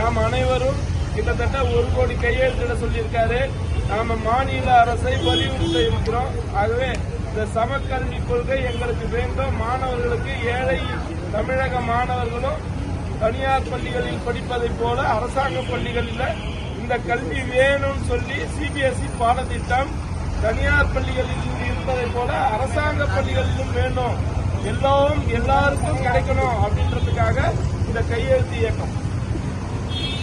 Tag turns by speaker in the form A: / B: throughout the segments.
A: நாம் அனைவரும் கிட்டத்தட்ட ஒரு கோடி கையெழுத்திட சொல்லியிருக்காரு. நாம மாநில அரசை வலியுறுத்த இருக்கிறோம். ஆகவே இந்த சமக்கல்வி கொள்கை எங்களுக்கு வேண்டும். மாணவர்களுக்கு ஏழை தமிழக மாணவர்களும் தனியார் பள்ளிகளில் படிப்பதைப் போல அரசாங்க பள்ளிகளில் இந்த கல்வி வேணும்னு சொல்லி சிபிஎஸ்இ பாடத்திட்டம் தனியார் பள்ளிகளில் இருப்பதைப் போல அரசாங்க பள்ளிகளிலும் வேண்டும் எல்லாம் எல்லாருக்கும் கிடைக்கணும் அப்படின்றதுக்காக இந்த கையெழுத்து இயக்கம்.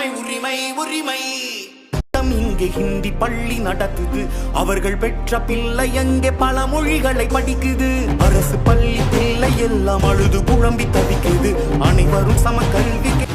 B: உரிமை உரிமை உரிமை. இங்கே ஹிந்தி பள்ளி நடத்துது. அவர்கள் பெற்ற பிள்ளை எங்கே பல மொழிகளை படிக்குது. அரசு பள்ளி பிள்ளை எல்லாம் அழுது குழம்பி தவிக்குது. அனைவரும் சமக்கல்வி